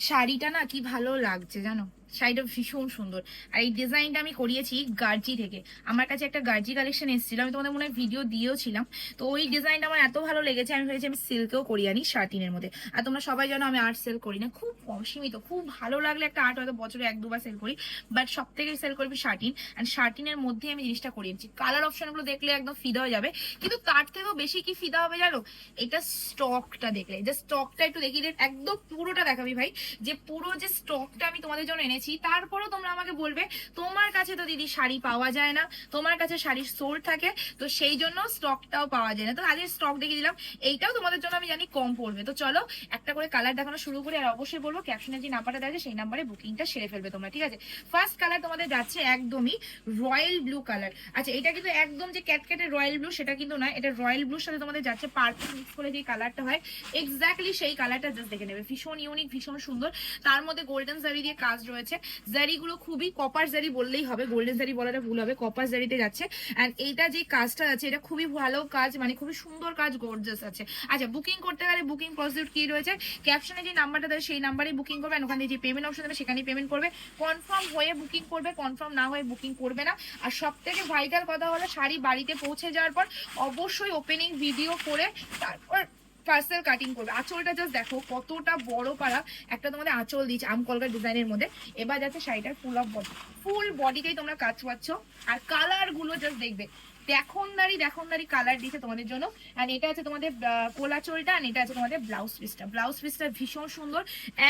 শাড়িটা না কি ভালো লাগছে জানো? শাড়িটা ভীষণ সুন্দর। আর এই ডিজাইনটা আমি করিয়েছি গার্জি থেকে। আমার কাছে একটা গার্জি কালেকশন এসেছিল, আমি তোমাদের মনে হয় ভিডিও দিয়েওছিলাম। তো ওই ডিজাইনটা আমার এত ভালো লেগেছে, আমি ভেবেছি আমি সিল্কেও করি আনি শার্টিনের মধ্যে। আর তোমরা সবাই জানো আমি আর্ট সেল করি না, খুব কম সীমিত, খুব ভালো লাগলে একটা আর্ট হয়তো বছরে এক দুবার সেল করি বাট সব থেকে সেল করবি শার্টিন অ্যান্ড শার্টিনের মধ্যে আমি জিনিসটা করিয়েছি কালার অপশনগুলো দেখলে একদম ফিদা হয়ে যাবে, কিন্তু তার থেকেও বেশি কি ফিদা হবে জানো? এটা স্টকটা দেখলে, যে স্টকটা একটু দেখি একদম পুরোটা দেখাবি ভাই, যে পুরো যে স্টকটা আমি তোমাদের জন্য এনেছি তারপরেও তোমরা আমাকে বলবে, তোমার কাছে তো দিদি শাড়ি পাওয়া যায় না, তোমার কাছে শাড়ির সোল থাকে, তো সেই জন্য স্টকটাও পাওয়া যায় না। তো আজকে স্টক দেখিয়ে দিলাম, এইটাও তোমাদের জন্য আমি জানি কম পড়বে। তো চলো, একটা করে কালার দেখানো শুরু করি, আর অবশ্যই বলব ক্যাপশনে যে নাম্বারটা দেওয়া সেই নাম্বারে বুকিংটা সেরে ফেলবে তোমরা, ঠিক আছে? ফার্স্ট কালার তোমাদের যাচ্ছে একদমই রয়্যাল ব্লু কালার আচ্ছা এটা কিন্তু একদম যে ক্যাটক্যাটের রয়্যাল ব্লু সেটা কিন্তু নয়, এটা রয়্যাল ব্লুর সাথে তোমাদের যাচ্ছে পার্পল মিক্স করে যে কালারটা হয় এক্স্যাক্টলি সেই কালারটা জাস্ট দেখে নেবে। ভীষণ ইউনিক ভীষণ সুন্দর। তার মধ্যে গোল্ডেন জারি দিয়ে কাজ রয়েছে। জারিগুলো খুবই কপার জারি বললেই হবে গোল্ডেন জারি বলাটা ভুল হবে, কপার জারিতে যাচ্ছে। অ্যান্ড এইটা যে কাজটা আছে, এটা খুবই ভালো কাজ মানে খুবই সুন্দর কাজ গর্জাস আছে। আচ্ছা বুকিং করতে গেলে বুকিং প্রসিডিউর কি রয়েছে? ক্যাপশনে যে নাম্বারটা দেবে সেই নাম্বারেই বুকিং করবে, and ওখানে যে পেমেন্ট অপশন দেবে, সেখানেই পেমেন্ট করবে। কনফার্ম হয়ে বুকিং করবে কনফার্ম না হয়ে বুকিং করবে না। আর সব থেকে ভাইটাল কথা হলো, শাড়ি বাড়িতে পৌঁছে যাওয়ার পর অবশ্যই ওপেনিং ভিডিও করে, তারপর পার্সেল কাটিং করবে। আঁচলটা জাস্ট দেখো কতটা বড় পারা একটা তোমাদের আঁচল দিচ্ছে আম কলকার ডিজাইনের মধ্যে। এবার যাচ্ছে শাড়িটার ফুল অফ বডি ফুল বডিতেই তোমরা কাজ পাচ্ছ। আর কালারগুলো জাস্ট দেখবে। দেখনদারি দেখনদারি কালার দিয়েছে তোমাদের জন্য। আর এটা আছে তোমাদের কোলাচলটা আর এটা আছে তোমাদের ব্লাউজ পিসটা ব্লাউজ পিসটা ভীষণ সুন্দর।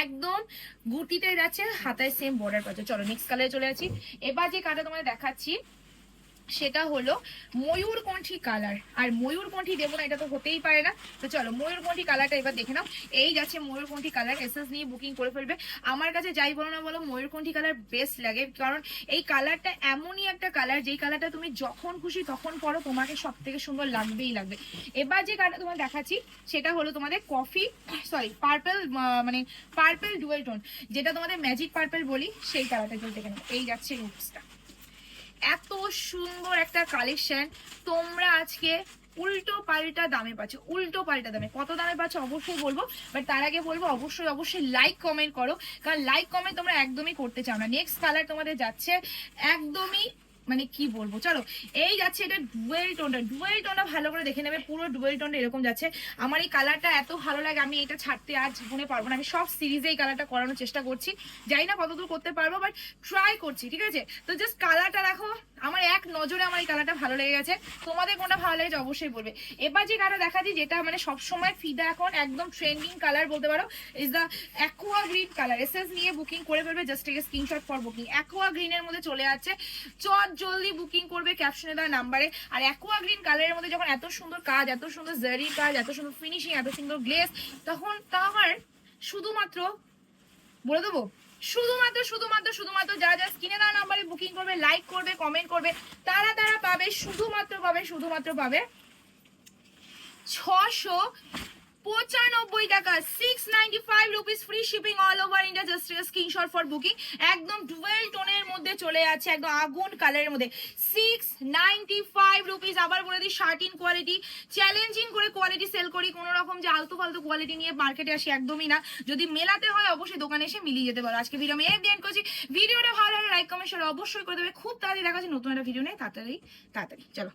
একদম গুটিতে যাচ্ছে, হাতায় সেম বর্ডার পাচ্ছে। চলো নেক্সট কালারে চলে যাচ্ছি এবার যে কালারটা তোমাদের দেখাচ্ছি সেটা হলো ময়ূরকণ্ঠী কালার আর ময়ূরকণ্ঠী দেবো না, এটা তো হতেই পারে না। তো চলো ময়ূরকণ্ঠী কালারটা এবার দেখে নাও। এই যাচ্ছে ময়ূরকণ্ঠী কালার এসএস নিয়ে বুকিং করে ফেলবে। আমার কাছে যাই বলো না বলো ময়ূরকণ্ঠী কালার বেস্ট লাগে। কারণ এই কালারটা এমনই একটা কালার যেই কালারটা তুমি যখন খুশি তখন পরো, তোমাকে সব থেকে সুন্দর লাগবেই লাগবে। এবার যে কালারটা তোমার দেখাচ্ছি, সেটা হলো তোমাদের কফি সরি পার্পল মানে পার্পেল ডুয়েল টোন যেটা তোমাদের ম্যাজিক পার্পেল বলি, সেই কালারটা চলতে নাও। এই যাচ্ছে রুপসটা এত সুন্দর একটা কালেকশন তোমরা আজকে উল্টো পাল্টা দামে পাচ্ছ, উল্টো পাল্টা দামে। কত দামে পাচ্ছ অবশ্যই বলব বাট তার আগে বলব, অবশ্যই অবশ্যই লাইক কমেন্ট করো। কারণ লাইক কমেন্ট তোমরা একদমই করতে চাও না। নেক্সট কালার তোমাদের যাচ্ছে একদমই মানে কি বলব? চলো, এই যাচ্ছে এটা ডুয়েল টোনটা ডুয়েল টোনটা ভালো করে দেখে নেবে, পুরো ডুয়েল টোনটা এরকম যাচ্ছে। আমার এই কালারটা এত ভালো লাগে, আমি এটা ছাড়তে আজ জীবনে পারব না। আমি সব সিরিজে এই কালারটা করানোর চেষ্টা করছি। জানি না কতদূর করতে পারব বাট ট্রাই করছি, ঠিক আছে? তো জাস্ট কালারটা দেখো, আমার এক নজরে আমার এই কালারটা ভালো লেগে গেছে। তোমাদের কোনটা ভালো লেগেছে অবশ্যই বলবে। এবার যে কালার দেখা দিই যেটা মানে সবসময় ফিদা এখন একদম ট্রেন্ডিং কালার বলতে পারো is the aqua green colour SS নিয়ে বুকিং করে ফেলবে just take screenshot for booking aqua গ্রিনের মধ্যে চলে যাচ্ছে। চট জলদি বুকিং করবে ক্যাপশনে দেওয়া নাম্বারে আর অ্যাকোয়া গ্রিন কালারের মধ্যে যখন এত সুন্দর কাজ, এত সুন্দর জারি কাজ, এত সুন্দর ফিনিশিং এত সুন্দর গ্লেস তখন তা আমার শুধুমাত্র, বলে দেবো, শুধুমাত্র শুধুমাত্র শুধুমাত্র যারা যারা স্ক্রিনে দেওয়া নাম্বারে বুকিং করবে লাইক করবে কমেন্ট করবে, তারা তারা পাবে, শুধুমাত্র পাবে শুধুমাত্র পাবে ছশো পঁচানব্বই টাকা six ninety five rupees free shipping all over India just screenshot for booking একদম ডুয়েল টোনের মধ্যে চলে যাচ্ছে, একদম আগুন কালারের মধ্যে। সিক্স নাইনটি ফাইভ রুপিস আবার বলে দিই শার্টিন কোয়ালিটি চ্যালেঞ্জিং করে কোয়ালিটি সেল করি, কোনো রকম যে আলতু ফালতু কোয়ালিটি নিয়ে মার্কেটে আসি একদমই না। যদি মেলাতে হয়, অবশ্যই দোকানে এসে মিলিয়ে যেতে পারো। আজকে ভিডিও আমি এর দিয়ে করছি। ভিডিওটা ভালো লাগে লাইক কমেন্ট অবশ্যই করে দেবে। খুব তাড়াতাড়ি দেখা যাচ্ছে নতুন একটা ভিডিও নেই তাড়াতাড়ি তাড়াতাড়ি। চলো।